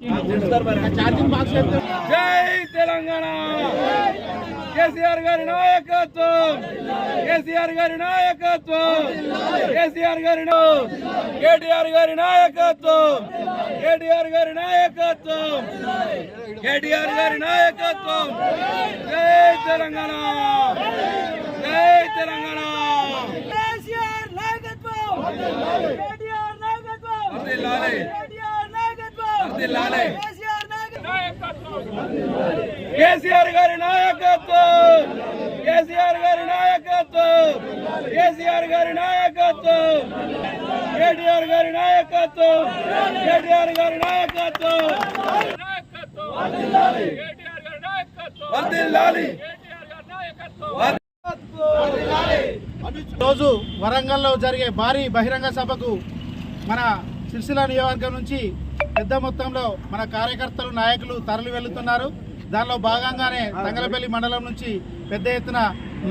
జై తెలంగాణ. కేసీఆర్ గారి నాయకత్వం. కేసీఆర్ గారి నాయకత్వం. కేసీఆర్ గారి కేటీఆర్ గారి నాయకత్వం. కేటీఆర్ గారి నాయకత్వం. కేటీఆర్ గారి నాయకత్వం. జై తెలంగాణ. జై తెలంగాణ. కేసీఆర్ నాయకత్వం. కేటీఆర్ నాయకత్వం వర్ధిల్లాలి. కేటీఆర్ నాయకత్వం వర్ధిల్లాలి. కేసీఆర్ నాయకత్వం. కేసీఆర్ గారి నాయకత్వం. కేసీఆర్ గారి నాయకత్వం. కేసీఆర్ గారి నాయకత్వం. కేటీఆర్ గారి నాయకత్వం. కేటీఆర్ గారి నాయకత్వం. రోజు వరంగల్లో జరిగే భారీ బహిరంగ సభకు మన సిరిసిల్ల నియోజకవర్గం నుంచి పెద్ద మొత్తంలో మన కార్యకర్తలు నాయకులు తరలి వెళ్తున్నారు. దానిలో భాగంగానే తంగలపల్లి మండలం నుంచి పెద్ద ఎత్తున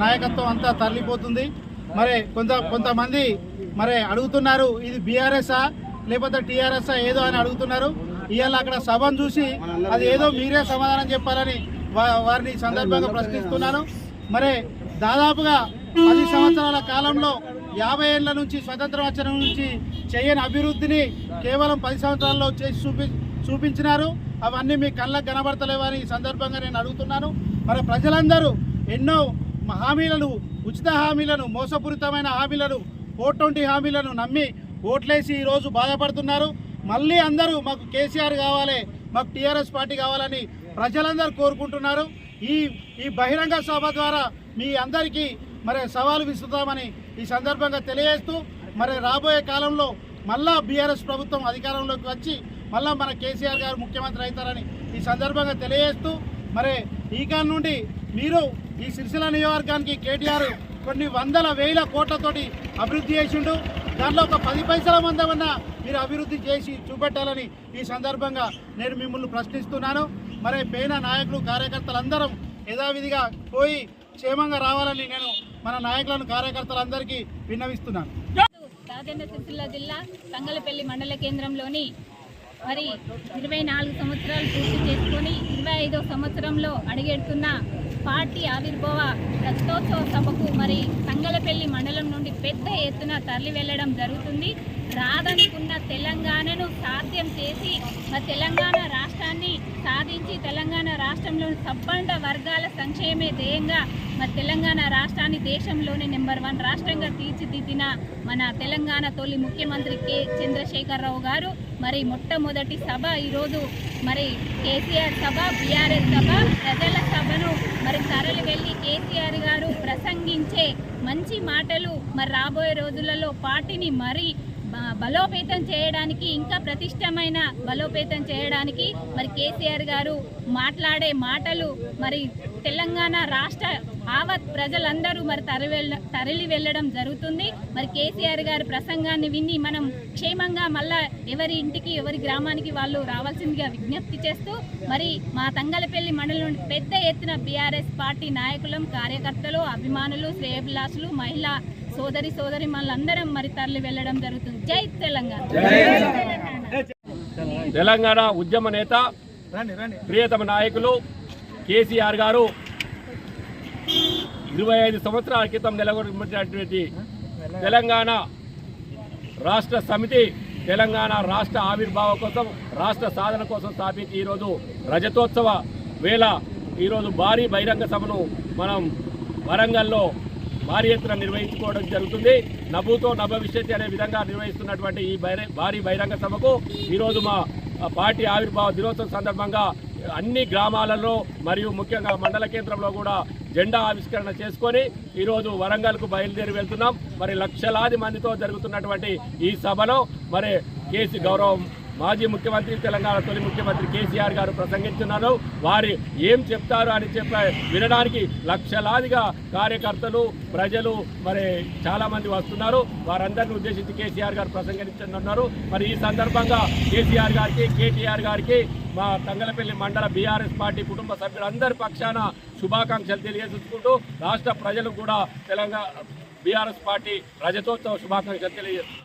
నాయకత్వం అంతా తరలిపోతుంది. మరి కొంత కొంతమంది మరి అడుగుతున్నారు ఇది బీఆర్ఎస్ఆ లేకపోతే టీఆర్ఎస్ఆ ఏదో అని అడుగుతున్నారు. ఇవాళ అక్కడ సభను చూసి అది ఏదో మీరే సమాధానం చెప్పాలని వారిని సందర్భంగా ప్రశ్నిస్తున్నాను. మరి దాదాపుగా పది సంవత్సరాల కాలంలో యాభై ఏళ్ళ నుంచి స్వతంత్రం వచ్చిన నుంచి చేయని అభివృద్ధిని కేవలం పది సంవత్సరాల్లో చేసి చూపి చూపించినారు. అవన్నీ మీ కళ్ళకు కనబడతలేవని ఈ సందర్భంగా నేను అడుగుతున్నాను. మరి ప్రజలందరూ ఎన్నో హామీలను ఉచిత హామీలను మోసపూరితమైన హామీలను ఫోర్ ట్వంటీ హామీలను నమ్మి ఓట్లేసి ఈరోజు బాధపడుతున్నారు. మళ్ళీ అందరూ మాకు కేసీఆర్ కావాలి మాకు టీఆర్ఎస్ పార్టీ కావాలని ప్రజలందరూ కోరుకుంటున్నారు. ఈ ఈ బహిరంగ సభ ద్వారా మీ అందరికీ మరి సవాలు విసురుతామని ఈ సందర్భంగా తెలియజేస్తూ మరి రాబోయే కాలంలో మళ్ళా బీఆర్ఎస్ ప్రభుత్వం అధికారంలోకి వచ్చి మళ్ళా మన కేసీఆర్ గారు ముఖ్యమంత్రి అవుతారని ఈ సందర్భంగా తెలియజేస్తూ మరి ఈకా నుండి మీరు ఈ సిరిసిల్ల నియోజకవర్గానికి కేటీఆర్ కొన్ని వందల వేల కోట్లతోటి అభివృద్ధి చేసిండు. దాంట్లో ఒక పది పైసల మందమన్నా మీరు అభివృద్ధి చేసి చూపెట్టాలని ఈ సందర్భంగా నేను మిమ్మల్ని ప్రశ్నిస్తున్నాను. మరి పేన నాయకులు కార్యకర్తలందరం యథావిధిగా పోయి క్షేమంగా రావాలని నేను మన నాయకులను కార్యకర్తలందరికీ విన్నవిస్తున్నాను. రాజేంద్ర సిరిసిల్ల జిల్లా సంగలపల్లి మండల కేంద్రంలోని మరి ఇరవై నాలుగు సంవత్సరాలు పూర్తి చేసుకొని ఇరవై ఐదో సంవత్సరంలో అడుగెడుతున్న పార్టీ ఆవిర్భావ రక్తోత్సవ సభకు మరి సంగలపల్లి మండలం నుండి పెద్ద ఎత్తున తరలి వెళ్ళడం జరుగుతుంది. రాదనుకున్న తెలంగాణను సాధ్యం చేసి మా తెలంగాణ రాష్ట్రాన్ని సాధించి తెలంగాణ రాష్ట్రంలోని సబ్బండ వర్గాల సంక్షేమే ధ్యేయంగా మా తెలంగాణ రాష్ట్రాన్ని దేశంలోని నెంబర్ వన్ రాష్ట్రంగా తీర్చిదిద్దిన మన తెలంగాణ తొలి ముఖ్యమంత్రి కె. చంద్రశేఖరరావు గారు మరి మొట్టమొదటి సభ ఈరోజు మరి కేసీఆర్ సభ బీఆర్ఎస్ సభ ప్రజల సభను మరి తరలి వెళ్ళి కేసీఆర్ గారు ప్రసంగించే మంచి మాటలు మరి రాబోయే రోజులలో పార్టీని మరి బలోపేతం చేయడానికి ఇంకా ప్రతిష్టమైన బలోపేతం చేయడానికి మరి కేసీఆర్ గారు మాట్లాడే మాటలు మరి తెలంగాణ రాష్ట్ర ఆవత్ ప్రజలందరూ మరి తరలి తరలి వెళ్ళడం జరుగుతుంది. మరి కేసీఆర్ గారి ప్రసంగాన్ని విని మనం క్షేమంగా మళ్ళా ఎవరి ఇంటికి ఎవరి గ్రామానికి వాళ్ళు రావాల్సిందిగా విజ్ఞప్తి చేస్తూ మరి మా తంగలపల్లి మండలం నుండి పెద్ద ఎత్తున బీఆర్ఎస్ పార్టీ నాయకులం కార్యకర్తలు అభిమానులు శ్రేయభిలాషులు మహిళా సోదరి సోదరి మనందరం మరి తరలి వెళ్ళడం జరుగుతుంది. జై తెలంగాణ. తెలంగాణ. ఉద్యమ నేత ప్రియతమ నాయకులు కేసీఆర్ గారు ఇరవై ఐదు సంవత్సరాల క్రితం నెలకొల్పినటువంటి తెలంగాణ రాష్ట్ర సమితి తెలంగాణ రాష్ట్ర ఆవిర్భావం కోసం రాష్ట్ర సాధన కోసం స్థాపించి ఈరోజు రజతోత్సవ వేళ. ఈరోజు భారీ బహిరంగ సభను మనం వరంగల్లో భారీ ఎత్తున నిర్వహించుకోవడం జరుగుతుంది. నభూతో నభవిష్యత్ అనే విధంగా నిర్వహిస్తున్నటువంటి ఈ భారీ బహిరంగ సభకు ఈరోజు మా పార్టీ ఆవిర్భావ దినోత్సవం సందర్భంగా అన్ని గ్రామాలలో మరియు ముఖ్యంగా మండల కేంద్రంలో కూడా జెండా ఆవిష్కరణ చేసుకొని ఈరోజు వరంగల్కు బయలుదేరి వెళ్తున్నాం. మరి లక్షలాది మందితో జరుగుతున్నటువంటి ఈ సభలో మరి కేసీ గౌరవం మాజీ ముఖ్యమంత్రి తెలంగాణ తొలి ముఖ్యమంత్రి కేసీఆర్ గారు ప్రసంగించున్నారు. వారు ఏం చెప్తారు అని చెప్ప వినడానికి లక్షలాదిగా కార్యకర్తలు ప్రజలు మరి చాలామంది వస్తున్నారు. వారందరిని ఉద్దేశించి కేసీఆర్ గారు ప్రసంగించనున్నారు. మరి ఈ సందర్భంగా కేసీఆర్ గారికి కేటీఆర్ గారికి మా తంగలపల్లి మండల బీఆర్ఎస్ పార్టీ కుటుంబ సభ్యులందరి పక్షాన శుభాకాంక్షలు తెలియజేసుకుంటూ రాష్ట్ర ప్రజలు కూడా తెలంగాణ బీఆర్ఎస్ పార్టీ రజతోత్సవ శుభాకాంక్షలు తెలియజేస్తారు